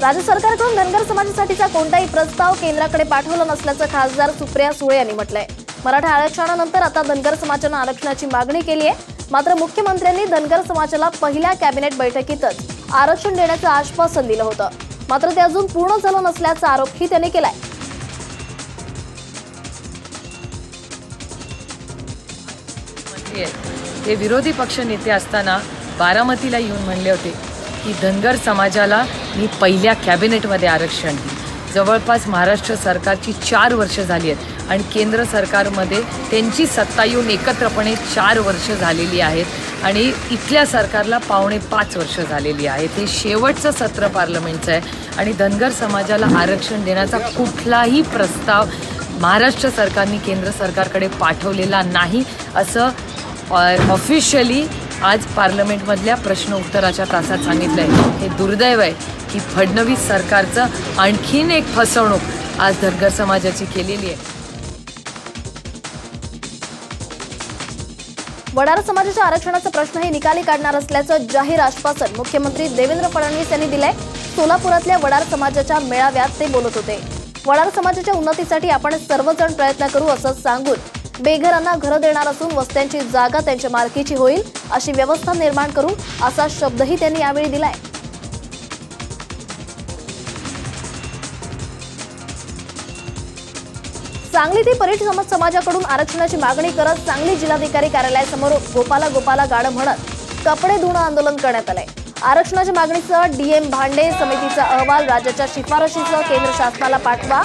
राज्य सरकारकडून धनगर समाजासाठीचा कोणताही प्रस्ताव केंद्राकडे पाठवला नसल्याचं खासदार सुप्रिया सुळे यांनी म्हटलंय. मराठा आरक्षणानंतर आता धनगर समाजानं आरक्षणाची मागणी केली आहे. मात्र मुख्यमंत्र्यांनी धनगर समाजाला पहिल्या कॅबिनेट बैठकीतच आरक्षण देण्याचं आश्वासन दिलं होतं. मात्र ते अजून पूर्ण झालं नसल्याचा आरोपही त्यांनी केलाय. ते विरोधी पक्ष नेते असताना बारामतीला येऊन म्हणले होते की धनगर समाजाला मी पहिल्या कॅबिनेटमध्ये आरक्षण देईन जवळपास महाराष्ट्र सरकारची चार वर्ष झाली आहेत आणि केंद्र सरकारमध्ये त्यांची सत्ता येऊन एकत्रपणे चार वर्ष झालेली आहेत आणि इथल्या सरकारला पावणे पाच वर्ष झालेली आहेत. हे शेवटचं सत्र पार्लमेंटचं आहे आणि धनगर समाजाला आरक्षण देण्याचा कुठलाही प्रस्ताव महाराष्ट्र सरकारने केंद्र सरकारकडे पाठवलेला नाही असं ऑफिशियली आज पार्लमेंटमधल्या प्रश्न उत्तराच्या तासात सांगितलं आहे हे दुर्दैव आहे. की फडणवीस सरकारचं आणखीन एक फसवणूक आज धनगर समाजाची केलेली आहे. वडार समाजाच्या आरक्षणाचा प्रश्नही निकाली काढणार असल्याचं जाहीर आश्वासन मुख्यमंत्री देवेंद्र फडणवीस यांनी दिलंय. सोलापुरातल्या वडार समाजाच्या मेळाव्यात ते बोलत होते. वडार समाजाच्या उन्नतीसाठी आपण सर्वजण प्रयत्न करू असं सांगून बेघरांना घरं देणार असून वस्त्यांची जागा त्यांच्या मालकीची होईल अशी व्यवस्था निर्माण करू असा शब्दही त्यांनी यावेळी दिलाय. सांगली ते परीट समाजाकडून आरक्षणाची मागणी करत सांगली जिल्हाधिकारी कार्यालयासमोर गोपाला गोपाला गाडं म्हणत कपडे धुणं आंदोलन करण्यात आलंय. आरक्षणाच्या मागणीसह डीएम भांडे समितीचा अहवाल राज्याच्या शिफारशीसह केंद्र शासनाला पाठवा.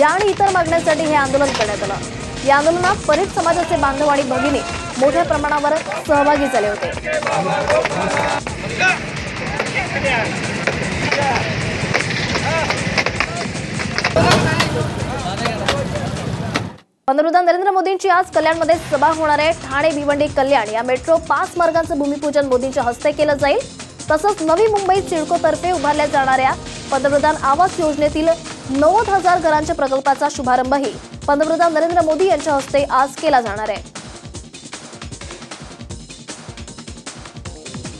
या आणि इतर मागण्यांसाठी हे आंदोलन करण्यात आलं. या आंदोलनात परीट समाजाचे बांधव आणि भगिनी मोठ्या प्रमाणावर सहभागी झाले होते. पंतप्रधान नरेंद्र मोदींची आज कल्याणमध्ये सभा होणार आहे. ठाणे भिवंडी कल्याण या मेट्रो पाच मार्गांचं भूमिपूजन मोदींच्या हस्ते केलं जाईल. तसंच नवी मुंबईत सिडकोतर्फे उभारल्या जाणाऱ्या पंतप्रधान आवास योजनेतील नव्वद हजार घरांच्या प्रकल्पाचा शुभारंभही पंतप्रधान नरेंद्र मोदी यांच्या हस्ते आज केला जाणार आहे.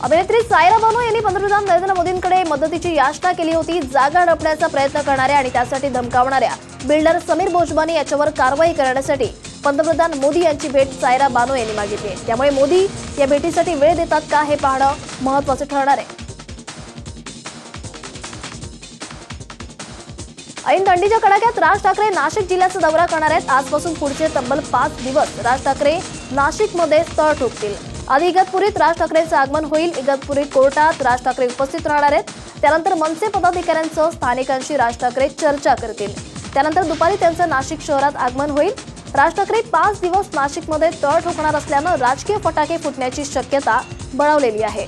अभिनेत्री सायरा बानो यांनी पंतप्रधान नरेंद्र मोदींकडे मदतीची याचना केली होती. जागा डपण्याचा प्रयत्न करणाऱ्या आणि त्यासाठी धमकावणाऱ्या बिल्डर समीर भोजबानी याच्यावर कारवाई करण्यासाठी पंतप्रधान मोदी यांची भेट सायरा बानो यांनी मागितली. त्यामुळे मोदी या भेटीसाठी वेळ देतात का हे पाहणं महत्वाचं ठरणार आहे. ऐन थंडीच्या कडाक्यात राज ठाकरे नाशिक जिल्ह्याचा दौरा करणार आहेत. आजपासून पुढचे तब्बल पाच दिवस राज ठाकरे नाशिकमध्ये स्थळ ठोकतील. आधी इगतपुरीत राज ठाकरेंचं आगमन होईल. इगतपुरी कोर्टात राज ठाकरे उपस्थित राहणार आहेत. त्यानंतर मनसे पदाधिकाऱ्यांसह स्थानिकांशी राज ठाकरे चर्चा करतील. त्यानंतर दुपारी त्यांचं नाशिक शहरात आगमन होईल. राज ठाकरे पाच दिवस नाशिकमध्ये तळ ठोकणार असल्यानं राजकीय फटाके फुटण्याची शक्यता बळावलेली आहे.